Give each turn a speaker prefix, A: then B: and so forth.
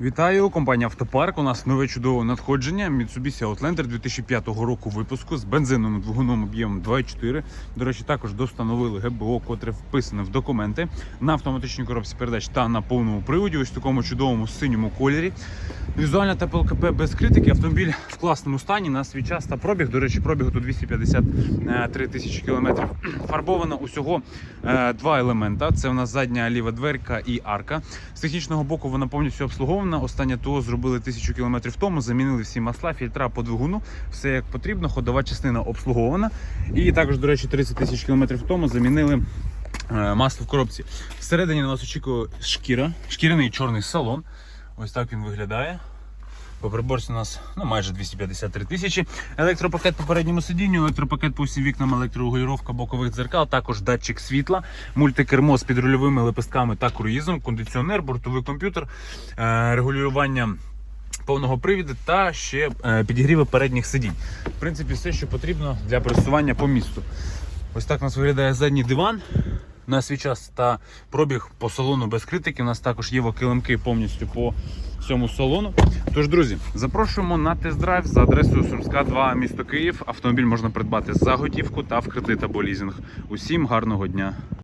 A: Вітаю, компанія Автопарк. У нас нове чудове надходження Mitsubishi Outlander 2005 року випуску з бензиновим двигуном об'ємом 2.4. До речі, також достановили ГБО, котре вписане в документи на автоматичній коробці передач та на повному приводі. Ось в такому чудовому синьому кольорі. Візуальна та ПЛКП без критики. Автомобіль в класному стані на свій час та пробіг. До речі, пробігу тут 253 тисячі кілометрів. Фарбовано усього е, два елемента. Це у нас задня ліва дверка і арка. З технічного боку вона повністю обслугована. Останнє ТО зробили тисячу кілометрів тому. Замінили всі масла, фільтра по двигуну. Все як потрібно. Ходова частина обслугована. І також, до речі, 30 тисяч кілометрів тому замінили. е, Масло в коробці. Всередині на нас очікує шкіра, шкіряний чорний салон. Ось так він виглядає. По приборці у нас ну, майже 253 тисячі. Електропакет по передньому сидінню, електропакет по всім вікнам, електрорегулювання бокових дзеркал, також датчик світла, мультикермо з підрульовими лепестками та круїзом, кондиціонер, бортовий комп'ютер, е, регулювання повного привіду та ще е, підігріви передніх сидінь. В принципі, все, що потрібно для пересування по місту. Ось так у нас виглядає задній диван. На свій час та пробіг по салону без критики. У нас також є килимки повністю по всьому салону. Тож, друзі, запрошуємо на тест-драйв за адресою Сумська 2, місто Київ. Автомобіль можна придбати за готівку та в кредит або лізинг. Усім гарного дня!